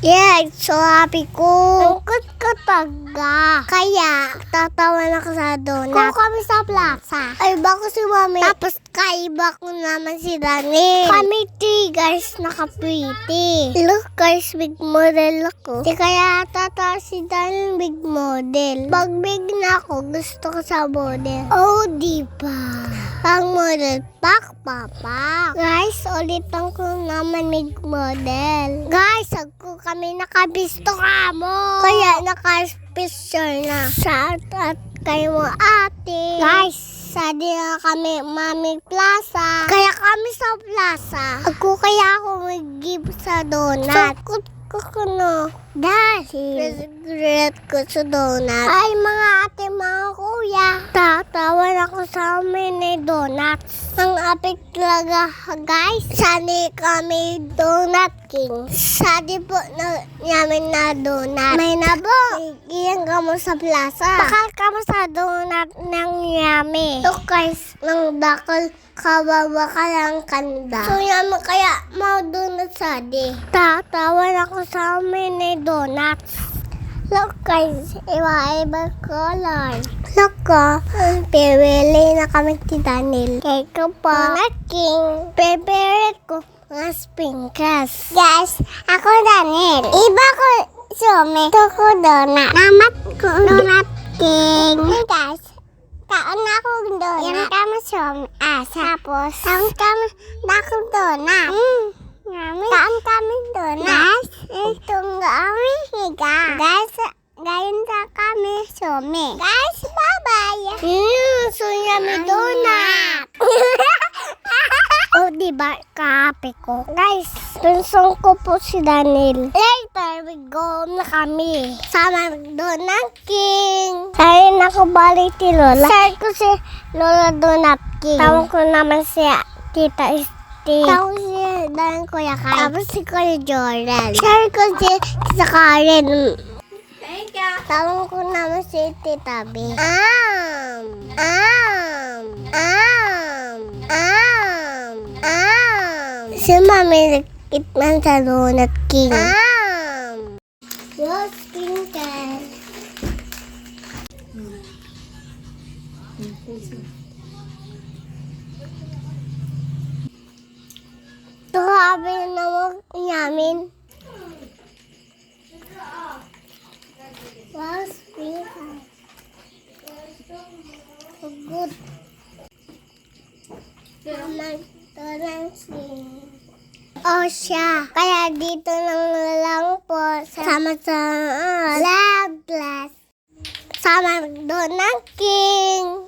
Yeah, happy ko. Angkot ko taga. Kaya, tatawa na ko sa donut. Kung kami sa plaza. Ay, ba ko si mami. Tapos, kaiba ko naman si Daniel. Kami three guys naka-pretty. Look guys, big model ako. Di kaya tata si Daniel big model. Pag big na ako, gusto ko sa model. Oh, di ba? Pang model, pak, papa. Guys, ulitan ko naman big model. Guys, ako kami nakabisto ka mo. Kaya naka-picture na. Sa at kayo mo ate. Guys, sa na kami Mami Plaza. Kaya kami sa plaza. Ako kaya ako mag-give sa donut. Sukot ko ko no. Dahil regret ko sa donut. Ay mga ate, mga kuya. Tatawan ako sa amin ni donuts. Ang apik talaga, guys. Sani kami donut king. Sadi po na namin na donut. May nabo. Iyan ka mo sa plaza. Bakal ka mo sa donut ng yami. So guys, nang dakal kababa ka lang kanda. So yami kaya mau donut sadi. Tatawan ako sa amin ni donuts. Look guys, iba-iba color. Look ko, pipili na kami ti Daniel. Kaya ko po, mga king, pipili ko mga sprinkles. Guys, ako Daniel. Iba ko sume. Ito ko donut. Namat ko donut king. Hey guys, Kaon na ako donut. Yan kami sume. Ah, tapos. Kaon kami na ako donut. Mm. Kaon kami donut. Guys, itong kami higa. Guys, gayon sa kami sume. Guys, bye-bye. Mm, so yummy donut. Ba kape ko? Guys, pinsong ko po si Daniel. Later, we go na kami. Sa McDonald King. Sabi na ko balik ti Lola. Sabi ko si Lola Donut King. Tawag ko naman si Tita Steve. Tawag si Dan Kuya Kyle. Tapos si Kuya Jordan. Sabi ko si Tita Karen. Tawag ko naman si Tita B. Am! Am! Am! Si Mami nagkitman sa Donut King. Am! Yes, King Ken. Grabe naman namin. Wow, speaker. So good. McDonald's Oh, siya. Kaya dito lang lang po sama sa Lab Blast. Sa McDonald's King.